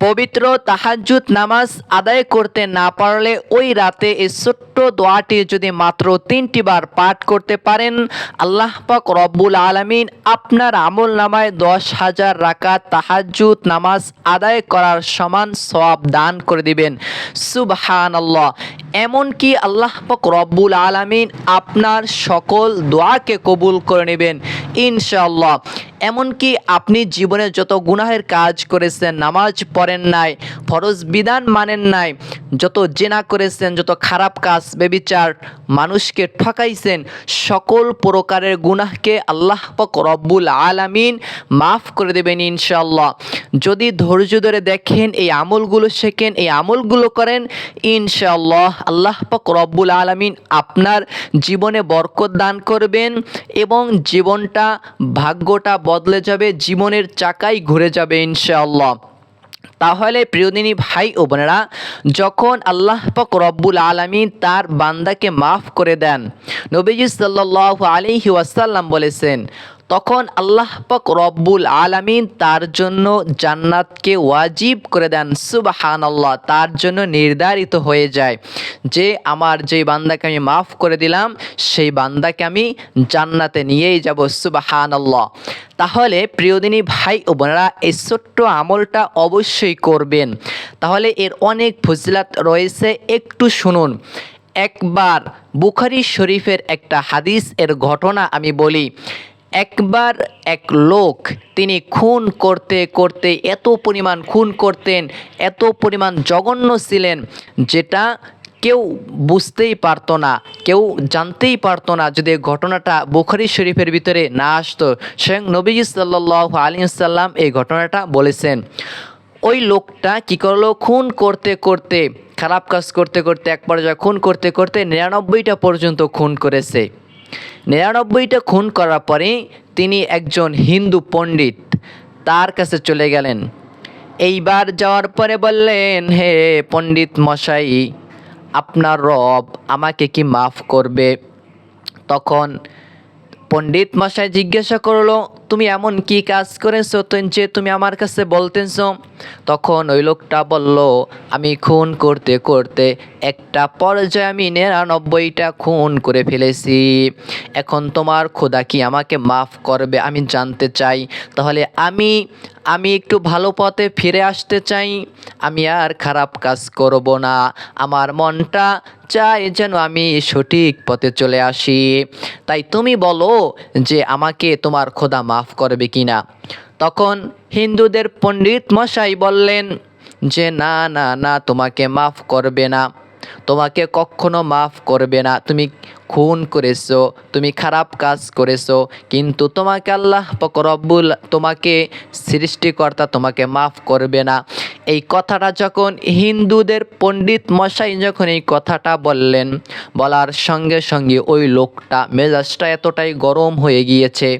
পবিত্র তাহাজুদ নামাজ আদায় করতে না পারলে ওই রাতে এই ছোট্ট দোয়াটি যদি মাত্র তিনটি বার পাঠ করতে পারেন, আল্লাহ পাক রব্বুল আলমিন আপনার আমল নামায় দশ হাজার রাকাত তাহাজ্জুদ নামাজ আদায় করার সমান সব দান করে দিবেন। সুবহান আল্লাহ এমনকি আল্লাহ পাক রব্বুল আলামিন আপনার সকল দোয়াকে কবুল করে নেবেন, ইনশাআল্লাহ। এমনকি আপনি জীবনে যত গুনাহের কাজ করেছেন, নামাজ পড়েন নাই, ফরজ বিধান মানেন নাই যত জেনা করেছেন, যত খারাপ কাজ, বেবিচার মানুষকে ঠকাইছেন, সকল প্রকারের গুনাহকে আল্লাহ পাক রব্বুল আলামিন মাফ করে দেবেন ইনশাল্লাহ যদি ধৈর্য ধরে দেখেন, এই আমলগুলো শেখেন, এই আমলগুলো করেন, ইনশাআল্লাহ আল্লাহ পাক রব্বুল আলামিন আপনার জীবনে বরকত দান করবেন এবং জীবনটা ভাগ্যটা বদলে যাবে, জীবনের চাকাই ঘুরে যাবে ইনশাআল্লাহ। তাহলে প্রিয়দিনী ভাই ও বোনেরা, যখন আল্লাহ পাক রব্বুল আলমী তার বান্দাকে মাফ করে দেন, নবীজি সাল্লাহ আলিহি ওয়াসাল্লাম বলেছেন তখন আল্লাহ পাক রব্বুল আলামিন তার জন্য জান্নাতকে ওয়াজিব করে দেন। সুবাহান আল্লাহ তার জন্য নির্ধারিত হয়ে যায় যে আমার যে বান্দাকে আমি মাফ করে দিলাম, সেই বান্দাকে আমি জান্নাতে নিয়েই যাব। সুবাহান আল্লাহ তাহলে প্রিয়দিনী ভাই ও বোনেরা, এই ছোট্ট আমলটা অবশ্যই করবেন। তাহলে এর অনেক ফজিলাত রয়েছে, একটু শুনুন। একবার বুখারি শরীফের একটা হাদিস, এর ঘটনা আমি বলি। একবার এক লোক, তিনি খুন করতে করতে এত পরিমাণ খুন করতেন, এত পরিমাণ জঘন্য ছিলেন, যেটা কেউ বুঝতেই পারতো না, কেউ জানতেই পারতো না যদি ঘটনাটা বুখারি শরীফের ভিতরে না আসতো। স্বয়ং নবীজি সাল্লাহ আলী সাল্লাম এই ঘটনাটা বলেছেন। ওই লোকটা কি করল? খুন করতে করতে, খারাপ কাজ করতে করতে এক পর্যায়ে খুন করতে করতে নিরানব্বইটা পর্যন্ত খুন করেছে। নিরানব্বইটা খুন করার পরে তিনি একজন হিন্দু পণ্ডিত তার কাছে চলে গেলেন। এইবার যাওয়ার পরে বললেন, হে পণ্ডিত মশাই, আপনার রব আমাকে কি মাফ করবে? তখন পণ্ডিত মশাই জিজ্ঞাসা করল তুমি এমন কি কাজ করেছ যে তুমি আমার কাছে বলতেছ? তখন ওই লোকটা বলল, আমি খুন করতে করতে একটা পর্যায়ে আমি নিরানব্বইটা খুন করে ফেলেছি। এখন তোমার খোদা কি আমাকে মাফ করবে আমি জানতে চাই। তাহলে আমি আমি একটু ভালো পথে ফিরে আসতে চাই, আমি আর খারাপ কাজ করব না। আমার মনটা চাই যেন আমি সঠিক পথে চলে আসি। তাই তুমি বলো যে আমাকে তোমার খোদা মাফ করবে কি না তখন হিন্দুদের পণ্ডিত মশাই বললেন যে, না না না, তোমাকে মাফ করবে না। তোমাকে কখনো মাফ করবে না। তুমি খুন করেছ, তুমি খারাপ কাজ করেছ, কিন্তু তোমাকে আল্লাহ পকরব্বুল তোমাকে সৃষ্টিকর্তা তোমাকে মাফ করবে না। এই কথাটা যখন হিন্দুদের পণ্ডিত মশাই যখন এই কথাটা বললেন, বলার সঙ্গে সঙ্গে ওই লোকটা মেজাজটা এতটাই গরম হয়ে গিয়েছে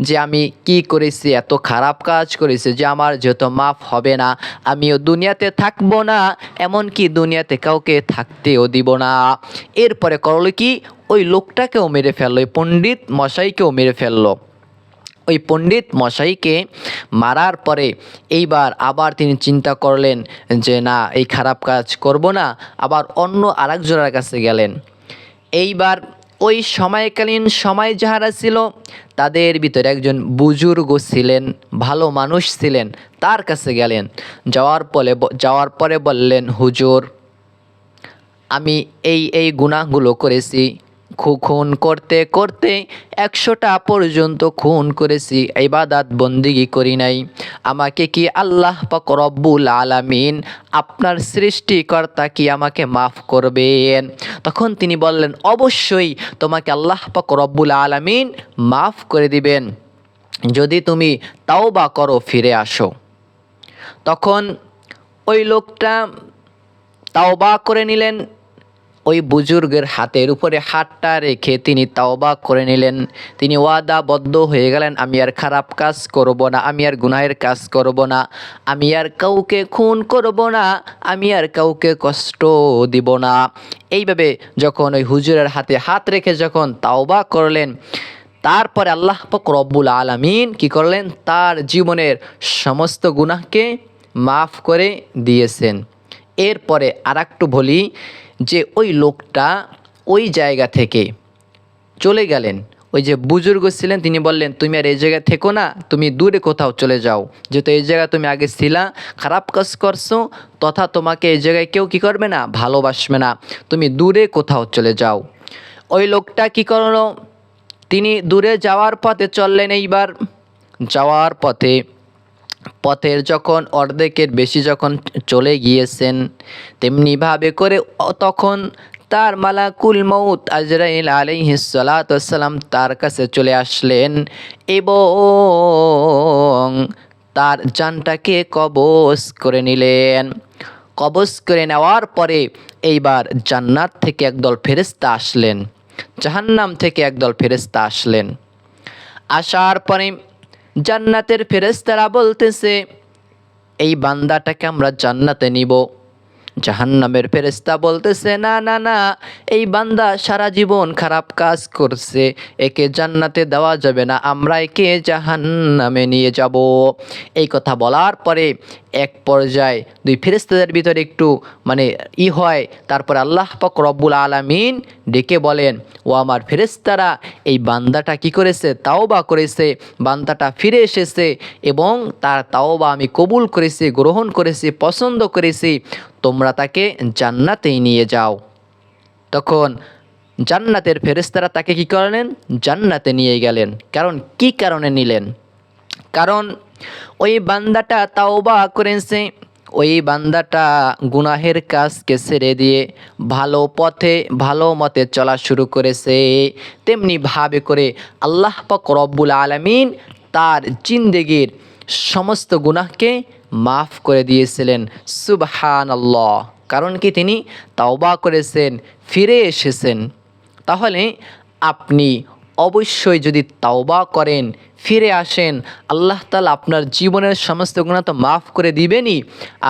যে আমি কি করেছি, এত খারাপ কাজ করেছি যে আমার যেহেতু মাফ হবে না, আমিও দুনিয়াতে থাকব না, এমনকি দুনিয়াতে কাউকে থাকতেও দিব না। এরপরে করল কি? ওই লোকটাকেও মেরে ফেলল, ওই পণ্ডিত মশাইকেও মেরে ফেলল। ওই পণ্ডিত মশাইকে মারার পরে এইবার আবার তিনি চিন্তা করলেন যে, না, এই খারাপ কাজ করব না। আবার অন্য আরেকজনের কাছে গেলেন। এইবার ওই সময়কালীন সময় যাহারা ছিল, তাদের ভিতরে একজন বুজুর্গ ছিলেন, ভালো মানুষ ছিলেন, তার কাছে গেলেন। যাওয়ার পরে যাওয়ার পরে বললেন, হুজুর, আমি এই এই গুনাহগুলো করেছি খুন করতে করতে একশোটা পর্যন্ত খুন করেছি, ইবাদাত বন্দিগি করি নাই। আমাকে কি আল্লাহ পাক রব্বুল আলামিন আপনার সৃষ্টিকর্তা কি আমাকে মাফ করবেন? তখন তিনি বললেন, অবশ্যই তোমাকে আল্লাহ পাক রব্বুল আলামিন মাফ করে দিবেন। যদি তুমি তাও বা করো, ফিরে আসো। তখন ওই লোকটা তাও বা করে নিলেন। ওই বুজুর্গের হাতের উপরে হাতটা রেখে তিনি তাওবা করে নিলেন। তিনি ওয়াদাবদ্ধ হয়ে গেলেন, আমি আর খারাপ কাজ করব না, আমি আর গুনাহের কাজ করব না, আমি আর কাউকে খুন করব না, আমি আর কাউকে কষ্ট দিব না। এইভাবে যখন ওই হুজুরের হাতে হাত রেখে যখন তাওবা করলেন, তারপরে আল্লাহ পাক রব্বুল আলামিন কি করলেন? তার জীবনের সমস্ত গুনাহকে মাফ করে দিয়েছেন। এরপরে আর একটু বলি যে ওই লোকটা ওই জায়গা থেকে চলে গেলেন। ওই যে বুজুর্গ ছিলেন, তিনি বললেন, তুমি আর এই জায়গায় থেকো না, তুমি দূরে কোথাও চলে যাও। যেহেতু এই জায়গায় তুমি আগে ছিলা, খারাপ কাজ করছ, তথা তোমাকে এই জায়গায় কেউ কি করবে না? ভালোবাসবে না। তুমি দূরে কোথাও চলে যাও। ওই লোকটা কি করল? তিনি দূরে যাওয়ার পথে চললেন এইবার। যাওয়ার পথে পথের যখন অর্ধেকের বেশি যখন চলে গিয়েছেন তেমনিভাবে করে তখন তার মালাকুল মৌত আজরাইল আলাইহিসালাম তার কাছে চলে আসলেন এবং তার জানটাকে কবজ করে নিলেন। কবজ করে নেওয়ার পরে এইবার জান্নাত থেকে একদল ফেরেস্তা আসলেন, জাহান্নাম থেকে একদল ফেরেস্তা আসলেন। আসার পরে জান্নাতের ফেরেস্তারা বলতেছে এই বান্দাটাকে আমরা জান্নাতে নিব। জাহান্নামের ফেরেস্তা বলতেছে, না না না, এই বান্দা সারা জীবন খারাপ কাজ করছে, একে জান্নাতে দেওয়া যাবে না, আমরা একে জাহান্নামে নিয়ে যাব। এই কথা বলার পরে এক পর্যায়ে দুই ফেরেস্তাদের ভিতরে একটু মানে ই হয়, তারপর আল্লাহ পাক রব্বুল আলামিন ডেকে বলেন, ও আমার ফেরেস্তারা এই বান্দাটা কি করেছে? তাওবা করেছে, বান্দাটা ফিরে এসেছে এবং তার তাওবা আমি কবুল করেছি, গ্রহণ করেছি, পছন্দ করেছি। তোমরা তাকে জান্নাতেই নিয়ে যাও। তখন জান্নাতের ফেরেস্তারা তাকে কি করলেন? জান্নাতে নিয়ে গেলেন। কারণ কি কারণে নিলেন? কারণ ওই বান্দাটা তাও তাওবা করেছে। ওই বান্দাটা গুনাহের কাজকে ছেড়ে দিয়ে ভালো পথে, ভালো মতে চলা শুরু করেছে। তেমনি ভাবে করে আল্লাহ পাক রব্বুল আলামিন তার জিন্দেগির সমস্ত গুনাহকে মাফ করে দিয়েছিলেন। সুবহান আল্লাহ কারণ কি তিনি তাওবা করেছেন, ফিরে এসেছেন। তাহলে আপনি অবশ্যই যদি তাওবা করেন ফিরে আসেন। আল্লাহ তালা আপনার জীবনের সমস্ত গুণা তো মাফ করে দিবেনই।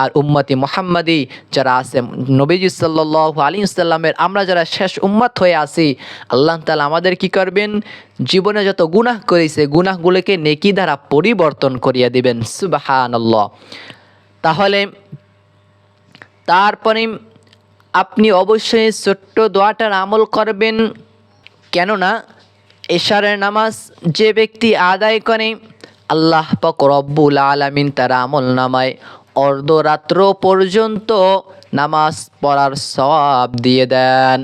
আর উম্মতি মোহাম্মদী যারা আছে, নবীজি সাল্লাহ আলী সাল্লামের, আমরা যারা শেষ উম্মত হয়ে আছি, আল্লাহ তালা আমাদের কি করবেন? জীবনে যত গুনাহ করেছে, গুনাহগুলোকে নেকি দ্বারা পরিবর্তন করিয়া দিবেন। সুবাহান তাহলে, তারপরে আপনি অবশ্যই ছোট্ট দোয়াটার আমল করবেন। কেননা এশারের নামাজ যে ব্যক্তি আদায় করে, আল্লাহ পাক রব্বুল আলামিন তার আমল নামায়। অর্ধরাত্র পর্যন্ত নামাজ পড়ার সওয়াব দিয়ে দেন।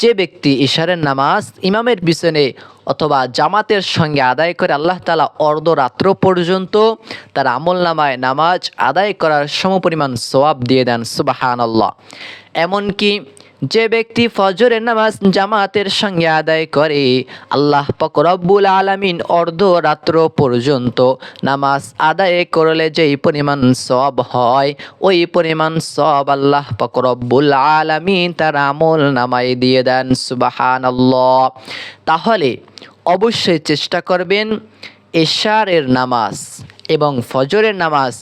যে ব্যক্তি ইশারের নামাজ ইমামের পিছনে অথবা জামাতের সঙ্গে আদায় করে, আল্লাহ তালা অর্ধরাত্র পর্যন্ত তার আমল নামায় নামাজ আদায় করার সমপরিমাণ সওয়াব দিয়ে দেন। সুবাহান আল্লাহ এমনকি যে ব্যক্তি ফজরের নামাজ জামাতের সঙ্গে আদায় করে, আল্লাহ পাক রব্বুল আলামিন অর্ধরাত্র পর্যন্ত নামাজ আদায় করলে যেই পরিমাণ সব হয়, ওই পরিমাণ সব আল্লাহ পাক রব্বুল আলামিন তার আমল নামায় দিয়ে দেন সুবাহান তাহলে অবশ্যই চেষ্টা করবেন এশারের নামাজ। এবং ফজরের নামাজ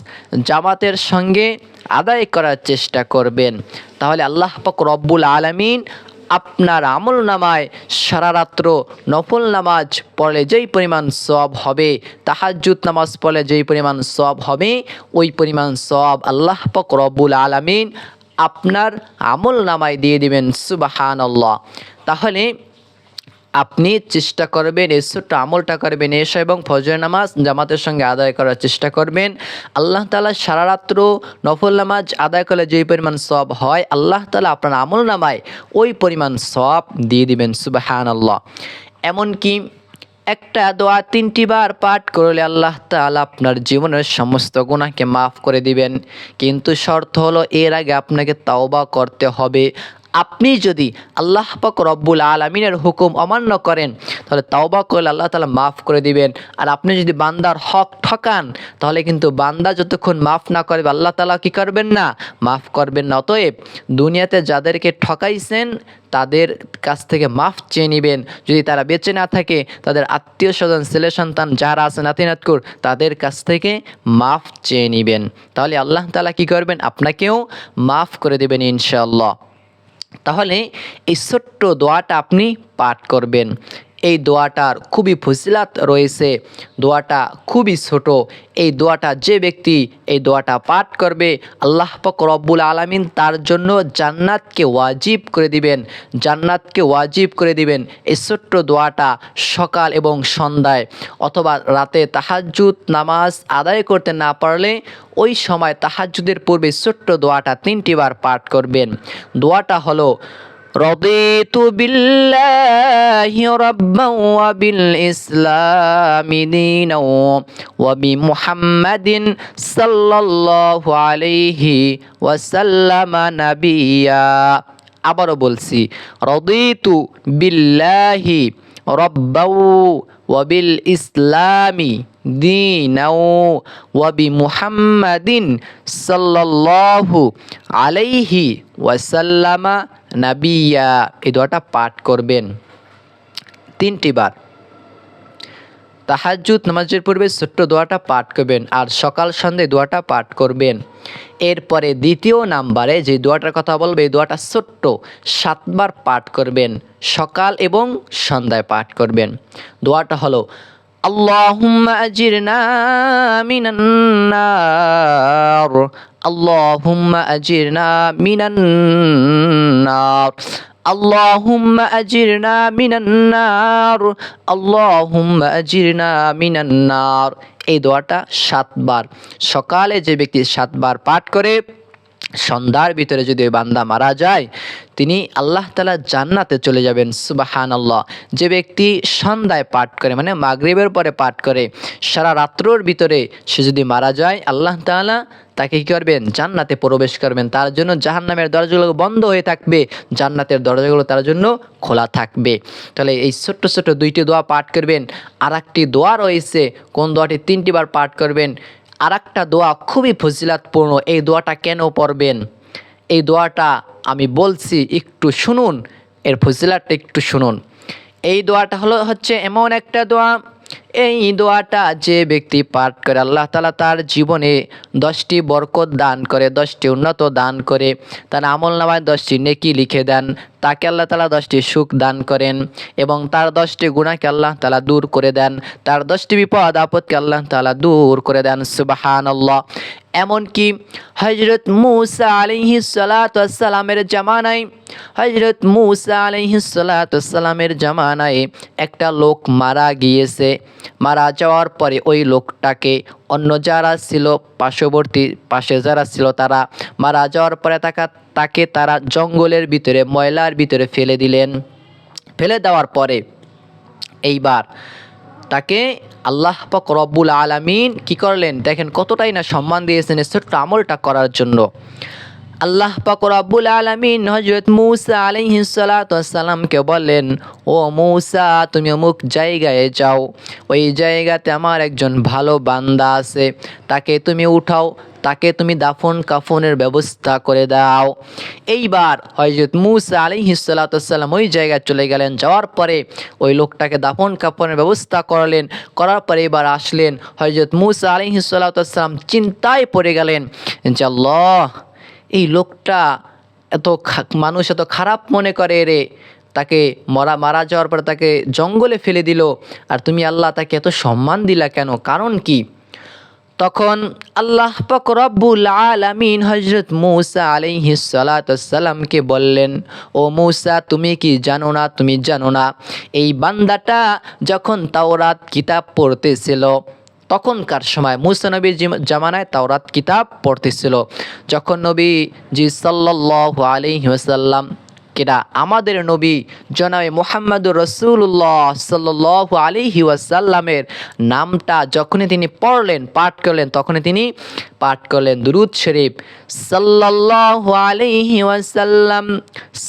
জামাতের সঙ্গে আদায় করার চেষ্টা করবেন। তাহলে আল্লাহ পাক রব্বুল আলামিন আপনার আমল নামায় সারা রাত্র নফল নামাজ পড়লে যেই পরিমাণ সব হবে, তাহাজ্জুদ নামাজ পড়লে যেই পরিমাণ সব হবে, ওই পরিমাণ সব আল্লাহ পাক রব্বুল আলামিন আপনার আমল নামায় দিয়ে দিবেন সুবাহান তাহলে আপনি চেষ্টা করবেন, এই ছোট্ট আমলটা করবেন, এসা এবং ফজর নামাজ জামাতের সঙ্গে আদায় করার চেষ্টা করবেন। আল্লাহ তালা সারা রাত্র নফল নামাজ আদায় করলে যেই পরিমাণ সব হয়, আল্লাহ তালা আপনার আমল নামায় ওই পরিমাণ সব দিয়ে দিবেন সুবাহান আল্লাহ এমনকি একটা দোয়া তিনটি বার পাঠ করলে আল্লাহ তাআলা আপনার জীবনের সমস্ত গুণাকে মাফ করে দিবেন। কিন্তু শর্ত হলো, এর আগে আপনাকে তাওবা করতে হবে। আপনি যদি আল্লাহ পাক রব্বুল আলমিনের হুকুম অমান্য করেন, তাহলে তাওবা করলে আল্লাহ তালা মাফ করে দিবেন। আর আপনি যদি বান্দার হক ঠকান, তাহলে কিন্তু বান্দা যতক্ষণ মাফ না করবে আল্লাহ তালা কি করবেন না? মাফ করবেন না। অতএব দুনিয়াতে যাদেরকে ঠকাইছেন, তাদের কাছ থেকে মাফ চেয়ে নেবেন। যদি তারা বেঁচে না থাকে, তাদের আত্মীয় স্বজন, ছেলে সন্তান যারা আছে, নাতিনাতকুর, তাদের কাছ থেকে মাফ চেয়ে নেবেন। তাহলে আল্লাহ তালা কি করবেন? আপনাকেও মাফ করে দেবেন ইনশাআল্লাহ। তাহলে এই ছোট্ট দোয়াটা আপনি পাঠ করবেন। এই দোয়াটার খুবই ফজিলাত রয়েছে। দোয়াটা খুবই ছোট। এই দোয়াটা যে ব্যক্তি এই দোয়াটা পাঠ করবে, আল্লাহ পাক রব্বুল আলামিন তার জন্য জান্নাতকে ওয়াজিব করে দিবেন। জান্নাতকে ওয়াজিব করে দিবেন এই ছোট্ট দোয়াটা সকাল এবং সন্ধ্যায়। অথবা রাতে তাহাজ্জুদ নামাজ আদায় করতে না পারলে ওই সময় তাহাজ্জুদের পূর্বে ছোট্ট দোয়াটা তিনটি বার পাঠ করবেন। দোয়াটা হলো رضيت بالله ربا وبالإسلام دينا وبمحمد صلى الله عليه وسلم نبيا আবারও বলছি রদিতু বিল্লাহি রব্বাউ ওয়াবিল ইসলামি দিনাও ওয়াবি মুহাম্মাদিন সাল্লাল্লাহু আলাইহি ওয়াসাল্লামা নাবিয়া। এই দোয়াটা পাঠ করবেন। তিনটি বার তাহাজ্জুদ নামাজের পূর্বে ছোট্ট দোয়াটা পাঠ করবেন আর সকাল সন্ধ্যায় দোয়াটা পাঠ করবেন। এরপরে দ্বিতীয় নাম্বারে যে দোয়াটার কথা বলবে, এই দোয়াটা ছোট্ট সাতবার পাঠ করবেন। সকাল এবং সন্ধ্যায় পাঠ করবেন। দোয়াটা হলো اللهم أجرنا من النار اللهم أجرنا من النار اللهم أجرنا من النار اللهم أجرنا من النار এই দোয়াটা সাতবার সকালে যে ব্যক্তি সাতবার পাঠ করে সন্ধ্যার ভিতরে যদি ওই বান্দা মারা যায়, তিনি আল্লাহ তালা জান্নাতে চলে যাবেন সুবাহান আল্লাহ যে ব্যক্তি সন্ধ্যায় পাঠ করে মানে মাগরিবের পরে পাঠ করে, সারা রাত্রর ভিতরে সে যদি মারা যায়, আল্লাহ তাআলা তাকে কী করবেন? জান্নাতে প্রবেশ করবেন। তার জন্য জাহান্নামের দরজাগুলো বন্ধ হয়ে থাকবে, জান্নাতের দরজাগুলো তার জন্য খোলা থাকবে। তাহলে এই ছোট্ট ছোট্ট দুইটি দোয়া পাঠ করবেন আর একটি দোয়া রয়েছে, কোন দোয়াটি তিনটি বার পাঠ করবেন আর একটা দোয়া খুবই ফজিলাতপূর্ণ। এই দোয়াটা কেন পড়বেন? এই দোয়াটা আমি বলছি একটু শুনুন, এর ফজিলাতটা একটু শুনুন। এই দোয়াটা হলো, হচ্ছে এমন একটা দোয়া এই দোয়াটা যে ব্যক্তি পাঠ করে, আল্লাহ তালা তার জীবনে দশটি বরকত দান করে, দশটি উন্নত দান করে, তার আমল নামায় দশটি নেকি লিখে দেন, তাকে আল্লাহ তালা দশটি সুখ দান করেন এবং তার দশটি গুণাকে আল্লাহ তালা দূর করে দেন, তার দশটি বিপদ আপদকে আল্লাহ তালা দূর করে দেন সুবাহান আল্লাহ এমনকি হজরত মুসা আলিহি সালাতামের জামানায় হজরত মুসা আলিহি সালাতামের জামানায় একটা লোক মারা গিয়েছে। মারা যাওয়ার পরে ওই লোকটাকে অন্য যারা ছিল, পার্শ্ববর্তী পাশে যারা ছিল তারা মারা যাওয়ার পরে তাকা তাকে তারা জঙ্গলের ভিতরে, ময়লার ভিতরে ফেলে দিলেন। ফেলে দেওয়ার পরে এইবার তাকে আল্লাহ পাক রব্বুল আলামিন কি করলেন? দেখেন কতটাই না সম্মান দিয়েছেন ছোট্ট আমলটা করার জন্য। আল্লাহ পাক রব্বুল আলামিন হজরত মুসা আলাইহিস সালামকে বললেন, ও মুসা, তুমি অমুক জায়গায় যাও। ওই জায়গাতে আমার একজন ভালো বান্দা আছে। তাকে তুমি উঠাও তাকে তুমি দাফন কাফনের ব্যবস্থা করে দাও। এইবার হজরত মুসা আলিহিসাল্লাম ওই জায়গায় চলে গেলেন, যাওয়ার পরে ওই লোকটাকে দাফন কাফনের ব্যবস্থা করালেন। করার পরে এবার আসলেন হজরত মুসা আলিহিসাল্লাম চিন্তায় পড়ে গেলেন যে এই লোকটা এত মানুষ এত খারাপ মনে করে রে। তাকে মরা, মারা যাওয়ার পরে তাকে জঙ্গলে ফেলে দিল। আর তুমি আল্লাহ তাকে এত সম্মান দিলা কেন? কারণ কি? তখন আল্লাহ পাক রব্বুল আলামিন হজরত মৌসা আলাইহি সালাতামকে বললেন, ও মৌসা, তুমি কি জানো না? তুমি জানো না, এই বান্দাটা যখন তাওরাত কিতাব পড়তেছিল, তখনকার সময় মুসা নবীর জামানায় তাওরাত কিতাব পড়তেছিল। যখন নবী জি সাল্লাল্লাহু আলাইহি কেরা আমাদের নবী জনাবে মোহাম্মদুর রসুল্লাহ সাল্লাহ আলিহি ওয়াসাল্লামের নামটা যখনই তিনি পড়লেন, পাঠ করলেন, তখনই তিনি পাঠ করলেন দুরুদ শরীফ। সাল্লাহ আলিহি ওয়াসাল্লাম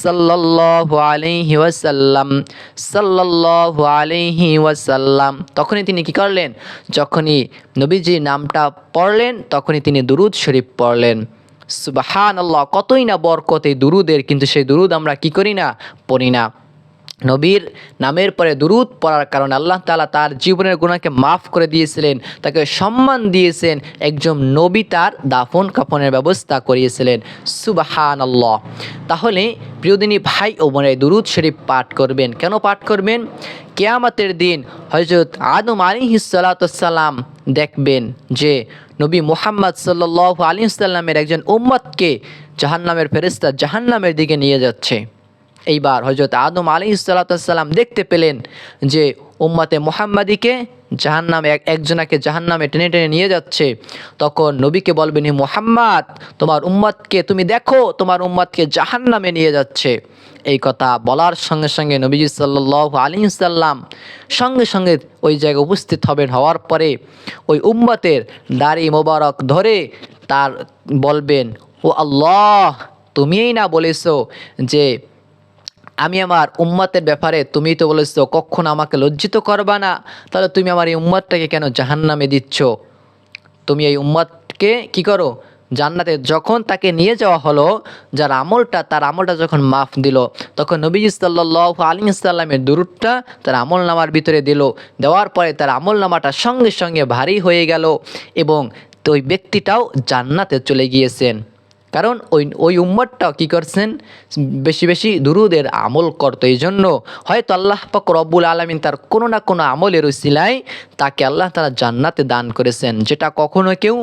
সাল্লাহ আলিহি ওয়াসাল্লাম সাল্লাহ আলিহি ওয়াসাল্লাম। তখনই তিনি কি করলেন? যখনই নবীজির নামটা পড়লেন, তখনই তিনি দুরুদ শরীফ পড়লেন। সুবাহান আল্লাহ কতই না বরকতে দুরুদের, কিন্তু সেই দুরুদ আমরা কি করি না? পড়ি না। নবীর নামের পরে দুরুদ পড়ার কারণে আল্লাহ তালা তার জীবনের গুণাকে মাফ করে দিয়েছিলেন, তাকে সম্মান দিয়েছেন, একজন নবী তার দাফন কাফনের ব্যবস্থা করিয়েছিলেন। সুবাহান আল্লাহ তাহলে প্রিয়দিনী ভাই ও বোনের, দুরুদ শরীফ পাঠ করবেন। কেন পাঠ করবেন? কেয়ামতের দিন হজরত আদম আলী সালাম দেখবেন যে নবী মোহাম্মদ সাল্লাহ আলী সাল্লামের একজন উম্মতকে জাহান্নামের ফেরিস্তা জাহান্নামের দিকে নিয়ে যাচ্ছে। এইবার হজরত আদম আলী সাল্লাম দেখতে পেলেন যে উম্মতে মোহাম্মদীকে জাহান্নামে এক একজনাকে জাহান্নামে টেনে টেনে নিয়ে যাচ্ছে। তখন নবীকে বলবেন, হে মোহাম্মদ, তোমার উম্মতকে তুমি দেখো, তোমার উম্মতকে জাহান্নামে নিয়ে যাচ্ছে। এই কথা বলার সঙ্গে সঙ্গে নবীজি সাল্লাহ আলী সাল্লাম সঙ্গে সঙ্গে ওই জায়গায় উপস্থিত হবেন। হওয়ার পরে ওই উম্মতের দাড়ি মোবারক ধরে তার বলবেন, ও আল্লাহ, তুমিই না বলেছ যে আমি আমার উম্মতের ব্যাপারে তুমি তো বলেছ, কখনো আমাকে লজ্জিত করবা না। তাহলে তুমি আমার এই উম্মতটাকে কেন জাহান্নামে দিচ্ছ? তুমি এই উম্মতকে কি করো? জান্নাতে যখন তাকে নিয়ে যাওয়া হলো, যার আমলটা, তার আমলটা যখন মাফ দিল, তখন নবীজি সাল্লাহ আলী ইসাল্লামের দুরুদটা তার আমল নামার ভিতরে দিল। দেওয়ার পরে তার আমল নামাটা সঙ্গে সঙ্গে ভারী হয়ে গেল এবং তো ওই ব্যক্তিটাও জান্নাতে চলে গিয়েছেন। কারণ ওই ওই উম্মতটাও কী করছেন? বেশি বেশি দুরুদের আমল করতো। এই জন্য হয়তো আল্লাহ পাক রব্বুল আলমিন তার কোনো না কোনো আমলের উসিলায় তাকে আল্লাহ তারা জান্নাতে দান করেছেন, যেটা কখনো কেউ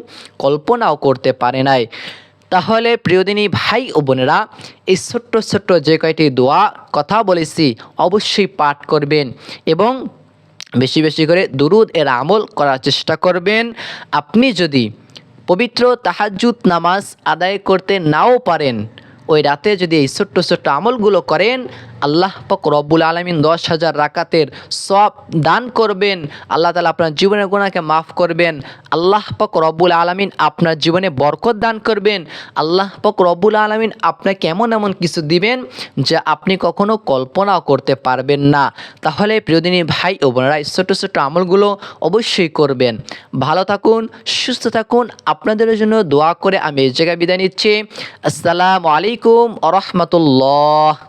কল্পনাও করতে পারে নাই। তাহলে প্রিয়দিনী ভাই ও বোনেরা, এই ছোট্ট ছোট্ট যে কয়টি দোয়া কথা বলেছি অবশ্যই পাঠ করবেন এবং বেশি বেশি করে দুরুদ এর আমল করার চেষ্টা করবেন। আপনি যদি পবিত্র তাহাজ্জুদ নামাজ আদায় করতে নাও পারেন। ওই রাতে যদি এই ছোট্ট ছোট্ট আমলগুলো করেন, আল্লাহ পাক রব্বুল আলমিন দশ হাজার রাকাতের সব দান করবেন। আল্লাহ তালা আপনার জীবনের গুণাকে মাফ করবেন। আল্লাহ পাক রব্বুল আলমিন আপনার জীবনে বরকত দান করবেন। আল্লাহ পাক রব্বুল আলমিন আপনাকে এমন এমন কিছু দিবেন যা আপনি কখনো কল্পনাও করতে পারবেন না। তাহলে প্রিয়দিনী ভাই ও বোনেরা, এই ছোট্ট ছোট্ট আমলগুলো অবশ্যই করবেন। ভালো থাকুন, সুস্থ থাকুন। আপনাদের জন্য দোয়া করে আমি এই জায়গায় বিদায় নিচ্ছি। আসসালামু আলাইকুম। আ রহমতুল্লাহ।